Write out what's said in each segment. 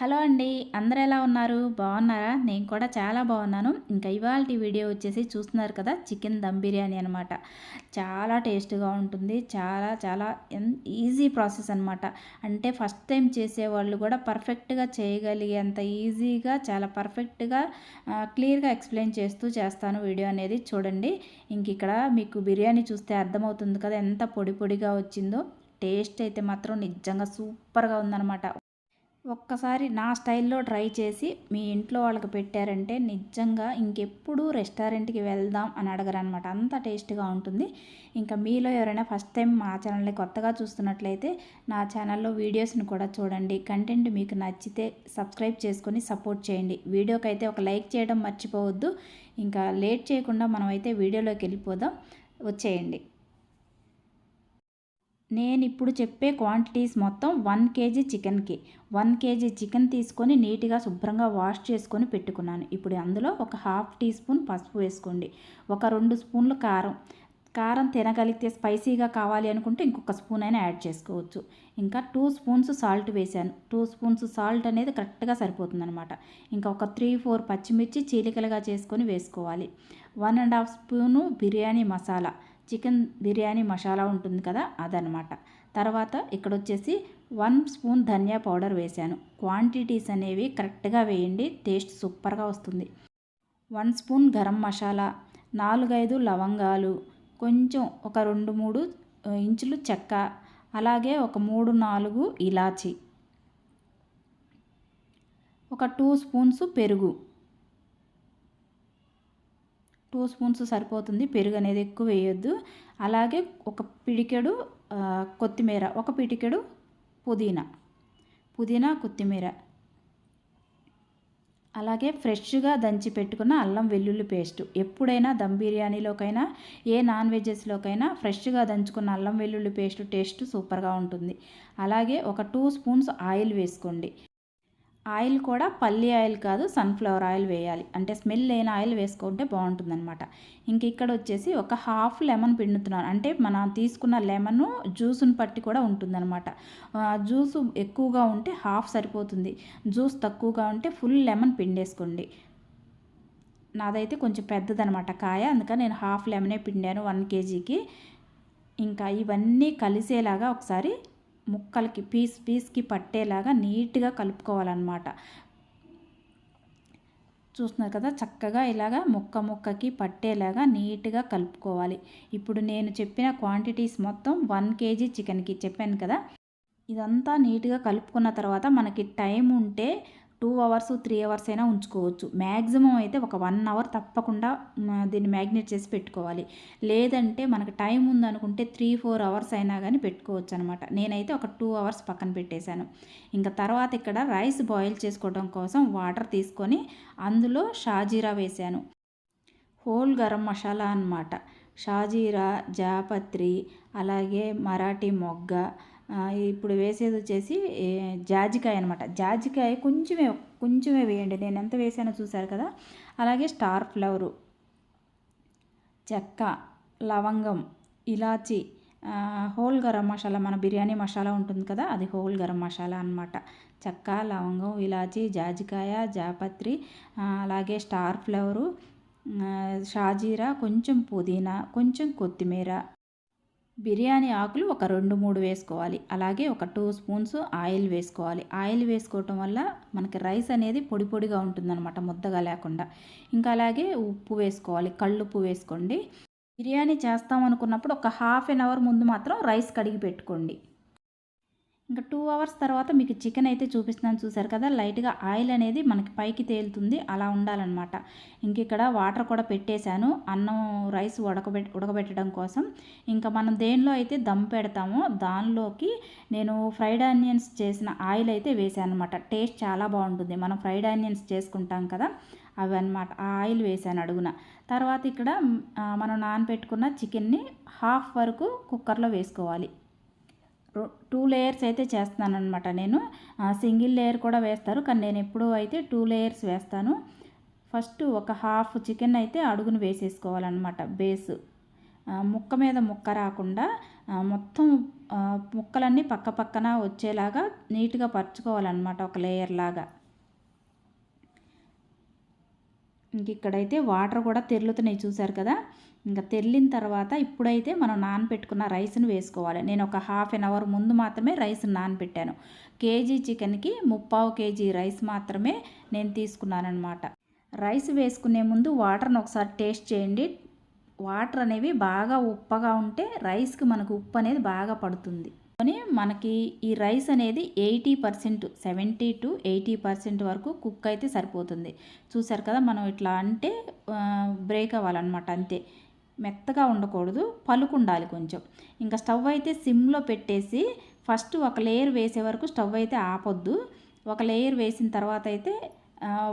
Hello అండి అందరు ఎలా ఉన్నారు? బాగున్నారా? నేను కూడా చాలా బాగున్నాను. ఇంకా ఇవాళ వీడియో వచ్చేసి చూస్తున్నారు కదా చికెన్ దమ్ బిర్యానీ అనమాట చాలా టేస్ట్గా ఉంటుంది. చాలా చాలా ఈజీ ప్రాసెస్ అనమాట అంటే ఫస్ట్ టైం చేసేవాళ్ళు కూడా పర్ఫెక్ట్గా చేయగలిగేంత ఈజీగా చాలా పర్ఫెక్ట్గా క్లియర్గా ఎక్స్ప్లెయిన్ చేస్తూ చేస్తాను వీడియో అనేది. చూడండి ఇంక ఇక్కడ మీకు బిర్యానీ చూస్తే అర్థమవుతుంది కదా ఎంత పొడి పొడిగా వచ్చిందో. టేస్ట్ అయితే మాత్రం నిజంగా సూపర్గా ఉందన్నమాట. ఒక్కసారి నా స్టైల్లో ట్రై చేసి మీ ఇంట్లో వాళ్ళకి పెట్టారంటే నిజంగా ఇంకెప్పుడు రెస్టారెంట్కి వెళ్దాం అని అడగరు అనమాట అంత టేస్ట్గా ఉంటుంది. ఇంకా మీలో ఎవరైనా ఫస్ట్ టైం మా ఛానల్ని కొత్తగా చూస్తున్నట్లయితే నా ఛానల్లో వీడియోస్ని కూడా చూడండి. కంటెంట్ మీకు నచ్చితే సబ్స్క్రైబ్ చేసుకొని సపోర్ట్ చేయండి. వీడియోకి అయితే ఒక లైక్ చేయడం మర్చిపోవద్దు. ఇంకా లేట్ చేయకుండా మనం అయితే వీడియోలోకి వెళ్ళిపోదాం. వచ్చేయండి. నేను ఇప్పుడు చెప్పే క్వాంటిటీస్ మొత్తం వన్ కేజీ చికెన్కి వన్ కేజీ చికెన్ తీసుకొని నీట్గా శుభ్రంగా వాష్ చేసుకొని పెట్టుకున్నాను. ఇప్పుడు అందులో ఒక హాఫ్ టీ స్పూన్ పసుపు వేసుకోండి. ఒక రెండు స్పూన్లు కారం. కారం తినగలిగితే స్పైసీగా కావాలి అనుకుంటే ఇంకొక స్పూన్ అయినా యాడ్ చేసుకోవచ్చు. ఇంకా టూ స్పూన్స్ సాల్ట్ వేశాను. టూ స్పూన్స్ సాల్ట్ అనేది కరెక్ట్గా సరిపోతుందనమాట ఇంకా ఒక త్రీ ఫోర్ పచ్చిమిర్చి చీలికలుగా చేసుకొని వేసుకోవాలి. One and half spoon biryani masala. Chicken biryani masala ఉంటుంది కదా అదనమాట తర్వాత ఇక్కడ వచ్చేసి వన్ స్పూన్ ధనియా పౌడర్ వేశాను. క్వాంటిటీస్ అనేవి కరెక్ట్గా వేయండి టేస్ట్ సూపర్గా వస్తుంది. వన్ స్పూన్ గరం మసాలా నాలుగైదు లవంగాలు కొంచెం ఒక రెండు మూడు ఇంచులు చెక్క అలాగే ఒక మూడు నాలుగు ఇలాచి. ఒక టూ స్పూన్స్ పెరుగు. టూ స్పూన్స్ సరిపోతుంది పెరుగు అనేది ఎక్కువ వేయొద్దు. అలాగే ఒక పిడికెడు కొత్తిమీర ఒక పిడికెడు పుదీనా. పుదీనా కొత్తిమీర. అలాగే ఫ్రెష్గా దంచి పెట్టుకున్న అల్లం వెల్లుల్లి పేస్ట్. ఎప్పుడైనా దమ్ బిర్యానీలోకైనా ఏ నాన్ వెజెస్లోకైనా ఫ్రెష్గా దంచుకున్న అల్లం వెల్లుల్లి పేస్ట్ టేస్ట్ సూపర్గా ఉంటుంది. అలాగే ఒక టూ స్పూన్స్ ఆయిల్ వేసుకోండి. ఆయిల్ కూడా పల్లి ఆయిల్ కాదు సన్ఫ్లవర్ ఆయిల్ వేయాలి. అంటే స్మెల్ లేని ఆయిల్ వేసుకుంటే బాగుంటుందన్నమాట. ఇంక ఇక్కడ వచ్చేసి ఒక హాఫ్ లెమన్ పిండుతున్నాను. అంటే మనం తీసుకున్న లెమన్ జ్యూస్ని పట్టి కూడా ఉంటుందన్నమాట. జ్యూస్ ఎక్కువగా ఉంటే హాఫ్ సరిపోతుంది. జ్యూస్ తక్కువగా ఉంటే ఫుల్ లెమన్ పిండేసుకోండి. నాదైతే కొంచెం పెద్దదనమాట కాయ. అందుకని నేను హాఫ్ లెమనే పిండాను వన్ కేజీకి ఇంకా ఇవన్నీ కలిసేలాగా ఒకసారి ముక్కలకి పీస్ పీస్కి పట్టేలాగా నీట్గా కలుపుకోవాలన్నమాట. చూస్తున్నారు కదా చక్కగా ఇలాగా ముక్క ముక్కకి పట్టేలాగా నీట్గా కలుపుకోవాలి. ఇప్పుడు నేను చెప్పిన క్వాంటిటీస్ మొత్తం వన్ కేజీ చికెన్కి చెప్పాను కదా. ఇదంతా నీట్గా కలుపుకున్న తర్వాత మనకి టైం ఉంటే టూ అవర్స్ త్రీ అవర్స్ అయినా ఉంచుకోవచ్చు. మ్యాక్సిమం అయితే ఒక వన్ అవర్ తప్పకుండా దీన్ని మ్యాగ్నేట్ చేసి పెట్టుకోవాలి. లేదంటే మనకు టైం ఉందనుకుంటే త్రీ ఫోర్ అవర్స్ అయినా కానీ పెట్టుకోవచ్చు అనమాట నేనైతే ఒక టూ అవర్స్ పక్కన పెట్టేశాను. ఇంకా తర్వాత ఇక్కడ రైస్ బాయిల్ చేసుకోవడం కోసం వాటర్ తీసుకొని అందులో షాజీరా వేశాను. హోల్ గరం మసాలా అనమాట షాజీరా జాపత్రి అలాగే మరాఠీ మొగ్గ ఇప్పుడు వేసేది వచ్చేసి జాజికాయ అనమాట జాజికాయ కొంచెమే కొంచెమే వేయండి. నేను ఎంత వేసానో చూసారు కదా? అలాగే స్టార్ ఫ్లవరు చెక్క లవంగం ఇలాచి హోల్ గరం మసాలా మన బిర్యానీ మసాలా ఉంటుంది కదా? అది హోల్ గరం మసాలా అనమాట చెక్క లవంగం ఇలాచి జాజికాయ జాపత్రి అలాగే స్టార్ ఫ్లవరు షాజీరా కొంచెం పుదీనా కొంచెం కొత్తిమీర బిర్యానీ ఆకులు ఒక రెండు మూడు వేసుకోవాలి. అలాగే ఒక టూ స్పూన్స్ ఆయిల్ వేసుకోవాలి. ఆయిల్ వేసుకోవటం వల్ల మనకి రైస్ అనేది పొడి పొడిగా ఉంటుందన్నమాట ముద్దగా లేకుండా. ఇంకా అలాగే ఉప్పు వేసుకోవాలి. కళ్ళుప్పు వేసుకోండి. బిర్యానీ చేస్తాం అనుకున్నప్పుడు ఒక హాఫ్ అన్ అవర్ ముందు మాత్రం రైస్ కడిగి పెట్టుకోండి. ఇంకా టూ అవర్స్ తర్వాత మీకు చికెన్ అయితే చూపిస్తున్నాను. చూసారు కదా లైట్గా ఆయిల్ అనేది మనకి పైకి తేలుతుంది. అలా ఉండాలన్నమాట. ఇంక ఇక్కడ వాటర్ కూడా పెట్టేశాను. అన్నం రైస్ ఉడకబెట్ ఉడకబెట్టడం కోసం. ఇంకా మనం దేనిలో అయితే దమ్ పెడతామో దానిలోకి నేను ఫ్రైడ్ ఆనియన్స్ చేసిన ఆయిల్ అయితే వేసాను అనమాట టేస్ట్ చాలా బాగుంటుంది. మనం ఫ్రైడ్ ఆనియన్స్ చేసుకుంటాం కదా అవి అనమాట ఆ ఆయిల్ వేసాను అడుగున. తర్వాత ఇక్కడ మనం నానబెట్టుకున్న చికెన్ని హాఫ్ వరకు కుక్కర్లో వేసుకోవాలి. టూ లేయర్స్ అయితే చేస్తున్నాను అనమాట నేను సింగిల్ లేయర్ కూడా వేస్తారు కానీ నేను ఎప్పుడూ అయితే టూ లేయర్స్ వేస్తాను. ఫస్ట్ ఒక హాఫ్ చికెన్ అయితే అడుగును వేసేసుకోవాలన్నమాట బేస్. ముక్క మీద ముక్క రాకుండా మొత్తం ముక్కలన్నీ పక్క పక్కన వచ్చేలాగా నీట్గా పరుచుకోవాలన్నమాట ఒక లేయర్ లాగా. ఇంక ఇక్కడైతే వాటర్ కూడా తెరులుతున్నాయి చూసారు కదా? ఇంకా తెరిలిన తర్వాత ఇప్పుడైతే మనం నానబెట్టుకున్న రైస్ని వేసుకోవాలి. నేను ఒక హాఫ్ అన్ అవర్ ముందు మాత్రమే రైస్ నానబెట్టాను కేజీ చికెన్కి ముప్పావు కేజీ రైస్ మాత్రమే నేను తీసుకున్నాను అనమాట రైస్ వేసుకునే ముందు వాటర్ని ఒకసారి టేస్ట్ చేయండి. వాటర్ అనేవి బాగా ఉప్పగా ఉంటే రైస్కి మనకు ఉప్పు అనేది బాగా పడుతుంది. కానీ మనకి ఈ రైస్ అనేది eighty percent seventy to eighty percent వరకు కుక్ అయితే సరిపోతుంది. చూసారు కదా మనం ఇట్లా అంటే బ్రేక్ అవ్వాలన్నమాట అంతే. మెత్తగా ఉండకూడదు పలుకు ఉండాలి కొంచెం. ఇంకా స్టవ్ అయితే సిమ్లో పెట్టేసి ఫస్ట్ ఒక లేయర్ వేసే వరకు స్టవ్ అయితే ఆపొద్దు. ఒక లేయర్ వేసిన తర్వాత అయితే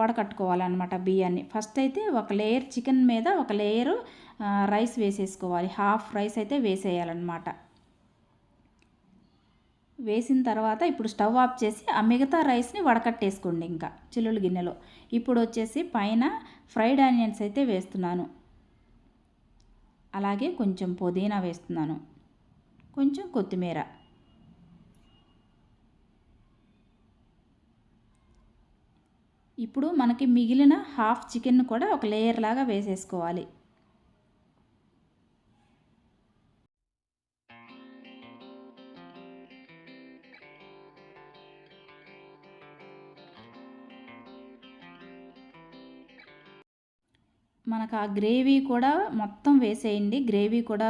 వడకట్టుకోవాలన్నమాట బియ్యాన్ని. ఫస్ట్ అయితే ఒక లేయర్ చికెన్ మీద ఒక లేయరు రైస్ వేసేసుకోవాలి. హాఫ్ రైస్ అయితే వేసేయాలన్నమాట. వేసిన తర్వాత ఇప్పుడు స్టవ్ ఆఫ్ చేసి ఆ మిగతా రైస్ని వడకట్టేసుకోండి ఇంకా చిల్లులు గిన్నెలో. ఇప్పుడు వచ్చేసి పైన ఫ్రైడ్ ఆనియన్స్ అయితే వేస్తున్నాను. అలాగే కొంచెం పుదీనా వేస్తున్నాను. కొంచెం కొత్తిమీర. ఇప్పుడు మనకి మిగిలిన హాఫ్ చికెన్ కూడా ఒక లేయర్ లాగా వేసేసుకోవాలి. మనకు ఆ గ్రేవీ కూడా మొత్తం వేసేయండి. గ్రేవీ కూడా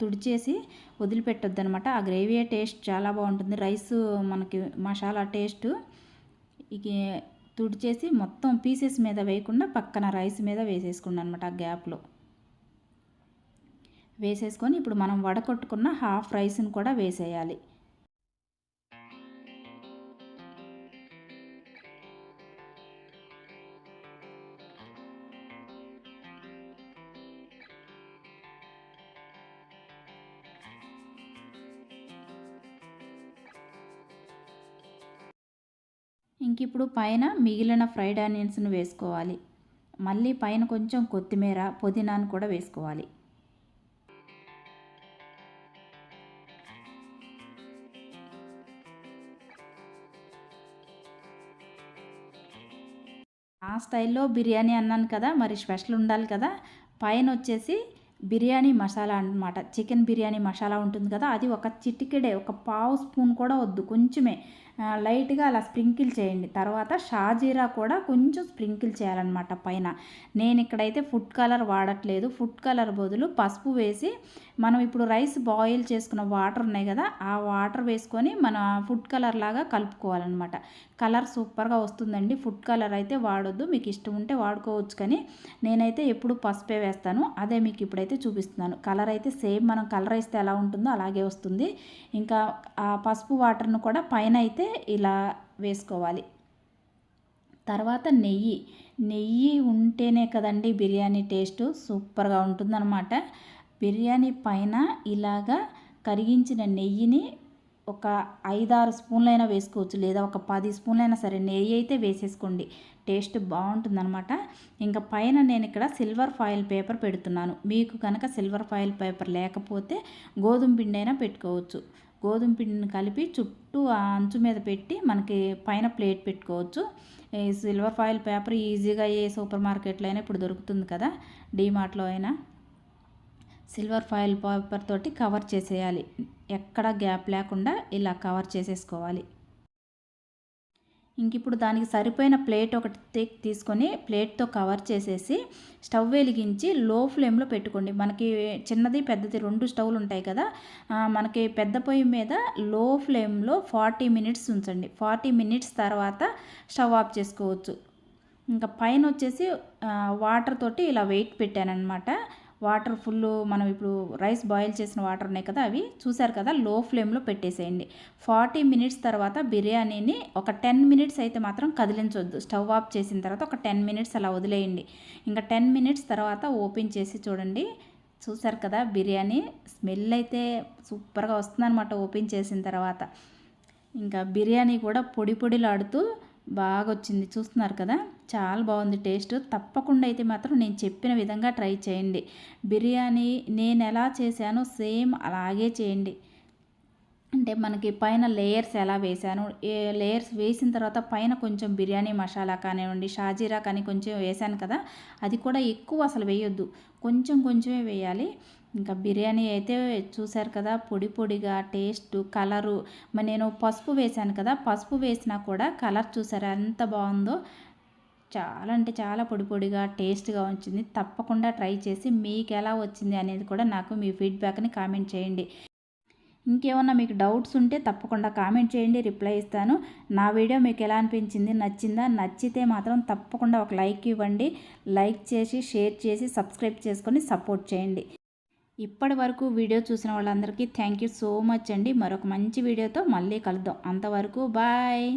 తుడిచేసి వదిలిపెట్టొద్దు అనమాట ఆ గ్రేవీ టేస్ట్ చాలా బాగుంటుంది. రైస్ మనకి మసాలా టేస్ట్. ఇక తుడిచేసి మొత్తం పీసెస్ మీద వేయకుండా పక్కన రైస్ మీద వేసేసుకోండి అనమాట ఆ గ్యాప్లో. వేసేసుకొని ఇప్పుడు మనం వడకొట్టుకున్న హాఫ్ రైస్ని కూడా వేసేయాలి. ఇంక ఇప్పుడు పైన మిగిలిన ఫ్రైడ్ ఆనియన్స్ను వేసుకోవాలి. మళ్ళీ పైన కొంచెం కొత్తిమీర పుదీనాను కూడా వేసుకోవాలి. ఆ స్టైల్లో బిర్యానీ అన్నాను కదా మరి స్పెషల్ ఉండాలి కదా. పైన వచ్చేసి బిర్యానీ మసాలా అనమాట చికెన్ బిర్యానీ మసాలా ఉంటుంది కదా అది ఒక చిటికెడే ఒక పావు స్పూన్ కూడా వద్దు కొంచెమే. లైట్గా అలా స్ప్రింకిల్ చేయండి. తర్వాత షాజీరా కూడా కొంచెం స్ప్రింకిల్ చేయాలన్నమాట పైన. నేను ఇక్కడైతే ఫుడ్ కలర్ వాడట్లేదు. ఫుడ్ కలర్ బదులు పసుపు వేసి మనం ఇప్పుడు రైస్ బాయిల్ చేసుకున్న వాటర్ ఉన్నాయి కదా ఆ వాటర్ వేసుకొని మన ఫుడ్ కలర్ లాగా కలుపుకోవాలన్నమాట. కలర్ సూపర్గా వస్తుందండి. ఫుడ్ కలర్ అయితే వాడొద్దు. మీకు ఇష్టం ఉంటే వాడుకోవచ్చు కానీ నేనైతే ఎప్పుడు పసుపే వేస్తాను. అదే మీకు ఇప్పుడైతే చూపిస్తున్నాను. కలర్ అయితే సేమ్ మనం కలర్ వేస్తే ఎలా ఉంటుందో అలాగే వస్తుంది. ఇంకా ఆ పసుపు వాటర్ను కూడా పైన అయితే ఇలా వేసుకోవాలి. తర్వాత నెయ్యి. నెయ్యి ఉంటేనే కదండి బిర్యానీ టేస్ట్ సూపర్గా ఉంటుందన్నమాట. బిర్యానీ పైన ఇలాగా కరిగించిన నెయ్యిని ఒక ఐదారు స్పూన్లైనా వేసుకోవచ్చు లేదా ఒక పది స్పూన్లైనా సరే నెయ్యి అయితే వేసేసుకోండి. టేస్ట్ బాగుంటుందన్నమాట. ఇంకా పైన నేను ఇక్కడ సిల్వర్ ఫాయిల్ పేపర్ పెడుతున్నాను. మీకు కనుక సిల్వర్ ఫాయిల్ పేపర్ లేకపోతే గోధుమ పిండి అయినా పెట్టుకోవచ్చు. గోధుమ పిండిని కలిపి చుట్టూ ఆ అంచు మీద పెట్టి మనకి పైన ప్లేట్ పెట్టుకోవచ్చు. ఈ సిల్వర్ ఫాయిల్ పేపర్ ఈజీగా ఏ సూపర్ మార్కెట్లో అయినా ఇప్పుడు దొరుకుతుంది కదా. డీమార్ట్లో అయినా సిల్వర్ ఫాయిల్ పేపర్ తోటి కవర్ చేసేయాలి. ఎక్కడ గ్యాప్ లేకుండా ఇలా కవర్ చేసేసుకోవాలి. ఇంక ఇప్పుడు దానికి సరిపోయిన ప్లేట్ ఒకటి తీసుకొని ప్లేట్తో కవర్ చేసేసి స్టవ్ వెలిగించి లో ఫ్లేమ్లో పెట్టుకోండి. మనకి చిన్నది పెద్దది రెండు స్టవ్లు ఉంటాయి కదా మనకి పెద్ద పొయ్యి మీద లో ఫ్లేమ్లో ఫార్టీ మినిట్స్ ఉంచండి. ఫార్టీ మినిట్స్ తర్వాత స్టవ్ ఆఫ్ చేసుకోవచ్చు. ఇంకా పైన వచ్చేసి వాటర్ తోటి ఇలా వెయిట్ పెట్టానమాట వాటర్ ఫుల్ మనం ఇప్పుడు రైస్ బాయిల్ చేసిన వాటర్ ఉన్నాయి కదా అవి చూసారు కదా లో ఫ్లేమ్లో పెట్టేసేయండి. ఫార్టీ మినిట్స్ తర్వాత బిర్యానీని ఒక టెన్ మినిట్స్ అయితే మాత్రం కదిలించొద్దు. స్టవ్ ఆఫ్ చేసిన తర్వాత ఒక టెన్ మినిట్స్ అలా వదిలేయండి. ఇంకా టెన్ మినిట్స్ తర్వాత ఓపెన్ చేసి చూడండి. చూసారు కదా బిర్యానీ స్మెల్ అయితే సూపర్గా వస్తుందన్నమాట ఓపెన్ చేసిన తర్వాత. ఇంకా బిర్యానీ కూడా పొడి పొడిలాడుతూ బాగా వచ్చింది చూస్తున్నారు కదా? చాలా బాగుంది టేస్ట్. తప్పకుండా అయితే మాత్రం నేను చెప్పిన విధంగా ట్రై చేయండి. బిర్యానీ నేను ఎలా చేశానో సేమ్ అలాగే చేయండి. అంటే మనకి పైన లేయర్స్ ఎలా వేసాను ఏ లేయర్స్ వేసిన తర్వాత పైన కొంచెం బిర్యానీ మసాలా కానివ్వండి షాజీరా కానీ కొంచెం వేసాను కదా అది కూడా ఎక్కువ అసలు వేయొద్దు. కొంచెం కొంచెమే వేయాలి. ఇంకా బిర్యానీ అయితే చూశారు కదా పొడి పొడిగా టేస్ట్ కలరు మరి నేను పసుపు వేశాను కదా పసుపు వేసినా కూడా కలర్ చూసారా ఎంత బాగుందో. చాలా అంటే చాలా పొడి పొడిగా టేస్ట్గా వచ్చింది. తప్పకుండా ట్రై చేసి మీకు ఎలా వచ్చింది అనేది కూడా నాకు మీ ఫీడ్బ్యాక్ని కామెంట్ చేయండి. ఇంకేమన్నా మీకు డౌట్స్ ఉంటే తప్పకుండా కామెంట్ చేయండి రిప్లై ఇస్తాను. నా వీడియో మీకు ఎలా అనిపించింది నచ్చిందా? నచ్చితే మాత్రం తప్పకుండా ఒక లైక్ ఇవ్వండి. లైక్ చేసి షేర్ చేసి సబ్స్క్రైబ్ చేసుకొని సపోర్ట్ చేయండి. ఇప్పటి వరకు వీడియో చూసిన వాళ్ళందరికీ థ్యాంక్ యూ సో మచ్ అండి. మరొక మంచి వీడియోతో మళ్ళీ కలుద్దాం. అంతవరకు బాయ్.